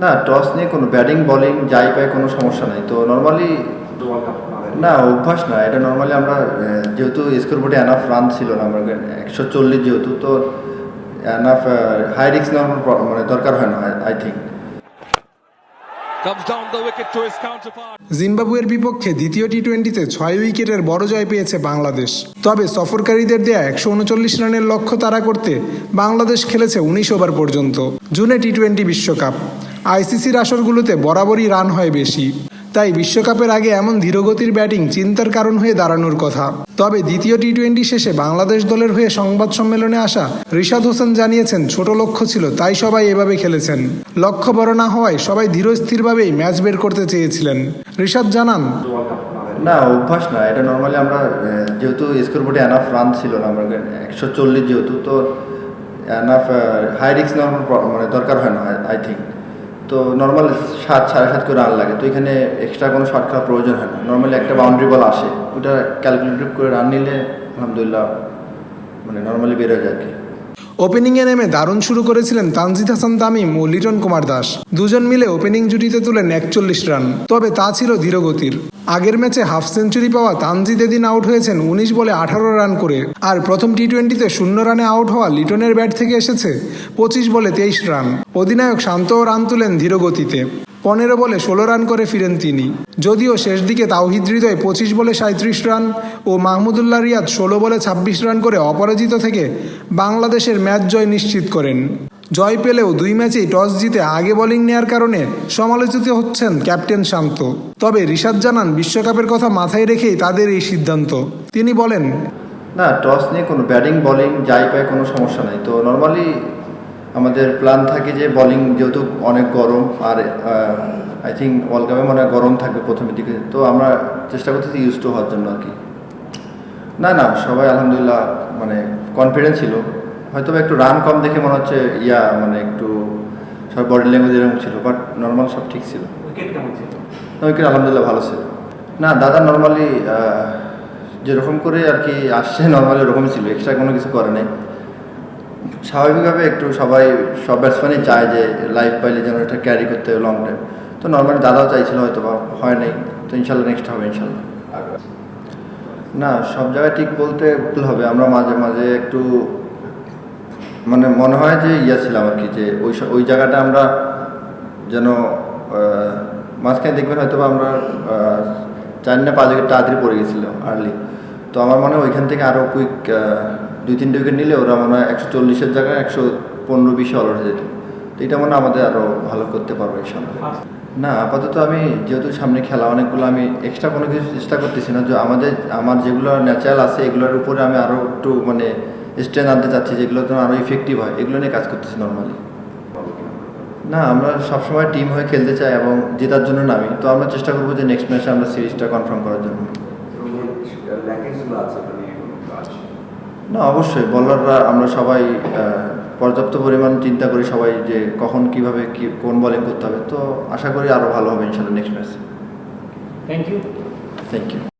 না টস নিয়ে কোনো ব্যাটিং বলিং যাই পায় কোনো সমস্যা নাই। তো নর্মালি না, অভ্যাস না, এটা নর্মালি আমরা যেহেতু স্কোর বোর্ডে অ্যানাফ রান ছিল না, আমার একশো চল্লিশ যেহেতু, তো অ্যানাফ হাই রিক্স নেওয়ার মানে দরকার হয় না আই থিঙ্ক জিম্বাবুয়ের বিপক্ষে দ্বিতীয় টি টোয়েন্টিতে ছয় উইকেটের বড় জয় পেয়েছে বাংলাদেশ। তবে সফরকারীদের দেয়া একশো উনচল্লিশ রানের লক্ষ্য তারা করতে বাংলাদেশ খেলেছে উনিশ ওভার পর্যন্ত। জুনে টি টোয়েন্টি বিশ্বকাপ। আইসিসির আসরগুলোতে বরাবরই রান হয় বেশি। তাই বিশ্বকাপের আগে এমন ধীরগতির ব্যাটিং চিন্তার কারণ হয়ে দাঁড়ানোর কথা। তবে দ্বিতীয় টি টোয়েন্টি শেষে বাংলাদেশ দলের হয়ে সংবাদ সম্মেলনে আসা রিশাদ হোসেন জানিয়েছেন, ছোট লক্ষ্য ছিল, তাই সবাই এভাবে খেলেছেন। লক্ষ্য বড় না হওয়ায় সবাই ধীরস্থিরভাবেই ম্যাচ বের করতে চেয়েছিলেন। রিশাদ জানান, না, অভ্যাস না, এটা নর্মালি আমরা যেহেতু স্কোর বোর্ডে অ্যানাফ রান ছিল না, আমরা একশো চল্লিশ যেহেতু, তো অ্যানাফ হাই রিক্স নেওয়ার মানে দরকার হয় না আই থিঙ্ক তো নর্মাল সাত, সাড়ে সাত করে রান লাগে। তো এখানে এক্সট্রা কোনো শর্ট খেলার প্রয়োজন হয় না। নর্মালি একটা বাউন্ডারি বল আসে। ওটা ক্যালকুলেট করে রান নিলে, আলহামদুলিল্লাহ মানে নর্মালি বেরোয় যায় আর কি। ওপেনিংয়ে নেমে দারুণ শুরু করেছিলেন তানজিদ হাসান তামিম ও লিটন কুমার দাস। দুজন মিলে ওপেনিং জুটিতে তুলেন একচল্লিশ রান, তবে তা ছিল ধীরগতির। আগের ম্যাচে হাফ সেঞ্চুরি পাওয়া তানজিদ এদিন আউট হয়েছেন উনিশ বলে আঠারো রান করে, আর প্রথম টি টোয়েন্টিতে শূন্য রানে আউট হওয়া লিটনের ব্যাট থেকে এসেছে পঁচিশ বলে তেইশ রান। অধিনায়ক শান্ত রান তুলেন ধীরগতিতে। পনেরো বলে ষোলো রান করে ফিরেন তিনি। যদিও শেষ দিকে তাওহিদ হৃদয় পঁচিশ বলে সাঁত্রিশ রান ও মাহমুদুল্লাহ রিয়াদ ষোলো বলে ছাব্বিশ রান করে অপরাজিত থেকে বাংলাদেশের ম্যাচ জয় নিশ্চিত করেন। জয় পেলেও দুই ম্যাচেই টস জিতে আগে বোলিং নেয়ার কারণে সমালোচিত হচ্ছেন ক্যাপ্টেন শান্ত। তবে রিশাদ জানান, বিশ্বকাপের কথা মাথায় রেখেই তাদের এই সিদ্ধান্ত। তিনি বলেন, না, টস নিয়ে কোনো ব্যাটিং, বোলিং, যাই পায় কোনো সমস্যা নাই। তো নর্মালি আমাদের প্ল্যান থাকে যে বোলিং যেহেতু অনেক গরম আর আই থিঙ্ক ওয়ার্ল্ড কাপে মনে হয় গরম থাকবে প্রথমের দিকে। তো আমরা চেষ্টা করতেছি ইউজ টু হওয়ার জন্য আর কি। না না সবাই আলহামদুলিল্লাহ মানে কনফিডেন্স ছিল। হয়তো একটু রান কম দেখে মনে হচ্ছে ইয়া মানে একটু সব বডি ল্যাঙ্গুয়েজ এরকম ছিল বাট নর্মাল সব ঠিক ছিল। না, উইকেট আলহামদুলিল্লাহ ভালো ছিল। না দাদা নর্মালি যেরকম করে আর কি আসছে নর্মালি ওরকমই ছিল এক্সট্রা কোনো কিছু করে নাই। স্বাভাবিকভাবে একটু সবাই, সব ব্যাটসম্যানই চায় যে লাইফ পাইলে যেন এটা ক্যারি করতে হবে লং টাইম তো নর্মালি দাদাও চাইছিল হয়তো বা হয় নাই। তো ইনশাল্লাহ নেক্সট হবে, ইনশাল্লাহ। না, সব জায়গায় ঠিক বলতে ভুল হবে। আমরা মাঝে মাঝে একটু মানে মনে হয় যে ইয়া ছিলাম আর কি, যে ওই ওই জায়গাটা আমরা যেন মাঝখানে দেখবেন হয়তো বা আমরা চার না পাঁচ তাড়াতাড়ি পড়ে গেছিল আর্লি তো আমার মনে হয় ওইখান থেকে আরও কুইক দুই তিনটে উইকেট নিলে ওরা মনে হয় একশো চল্লিশের জায়গায় একশো পনেরো, বিশে অল হয়ে যেত। তো এটা মনে হয় আমাদের আরও ভালো করতে পারব এই সামনে না, আপাতত আমি যেহেতু সামনে খেলা, অনেকগুলো আমি এক্সট্রা কোনো কিছু চেষ্টা করতেছি না। যে আমাদের, আমার যেগুলো ন্যাচারাল আছে, এগুলোর উপরে আমি আরও একটু মানে স্ট্রেন আনতে চাচ্ছি, যেগুলো তো আরও ইফেক্টিভ হয়, এগুলো নিয়ে কাজ করতেছি নর্মালি না, আমরা সবসময় টিম হয়ে খেলতে চাই এবং জেতার জন্য নামি। তো আমরা চেষ্টা করব যে নেক্সট ম্যাচে আমরা সিরিজটা কনফার্ম করার জন্য। না অবশ্যই। বলাররা আমরা সবাই পর্যাপ্ত পরিমাণ চিন্তা করি সবাই যে কখন কীভাবে কি কোন বলিং করতে হবে। তো আশা করি আরও ভালো হবে ইনশাল্লাহ নেক্সট ম্যাচে থ্যাংক ইউ থ্যাংক ইউ